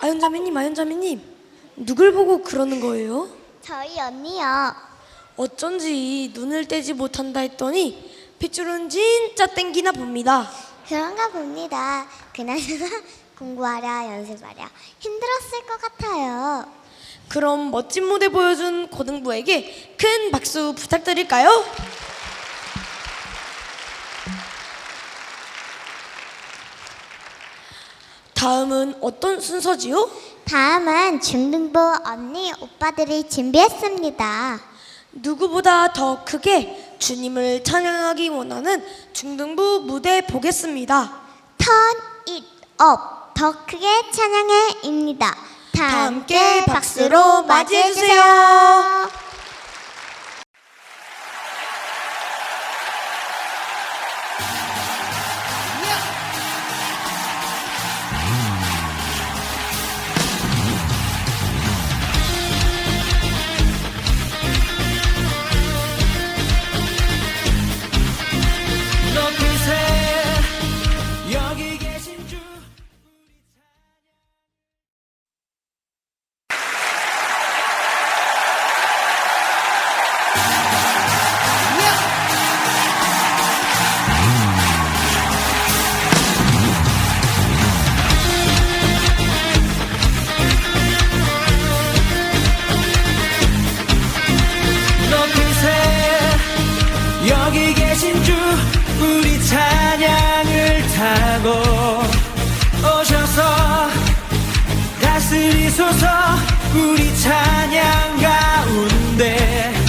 아연자매님, 아연자매님, 누굴 보고 그러는 거예요? 저희 언니요. 어쩐지 눈을 떼지 못한다 했더니 핏줄은 진짜 땡기나 봅니다. 그런가 봅니다. 그나저나 공부하랴 연습하랴 힘들었을 것 같아요. 그럼 멋진 무대 보여준 고등부에게 큰 박수 부탁드릴까요? 다음은 어떤 순서지요? 다음은 중등부 언니 오빠들이 준비했습니다. 누구보다 더 크게 주님을 찬양하기 원하는 중등부 무대 보겠습니다. Turn it up 더 크게 찬양해입니다. 다다 함께 박수로 맞이해주세요. 다스리소서 우리 찬양 가운데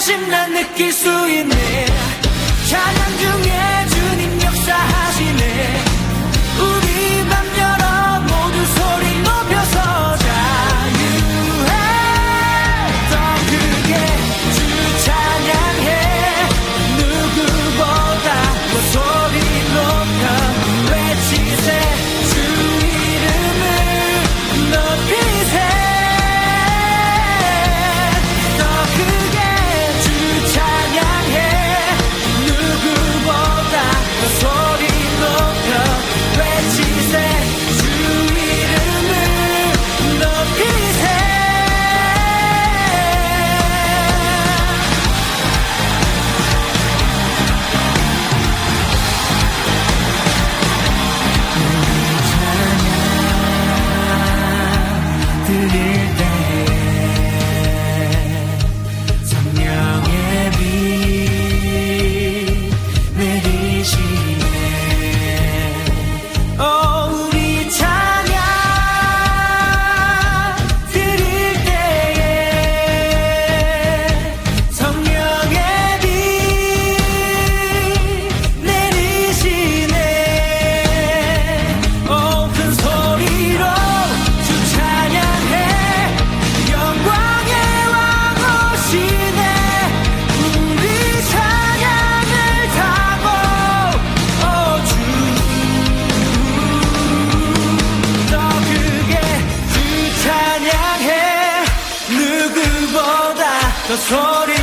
뜻하심 난 느낄 수 있네. 찬양 중에 Oh. 더 소리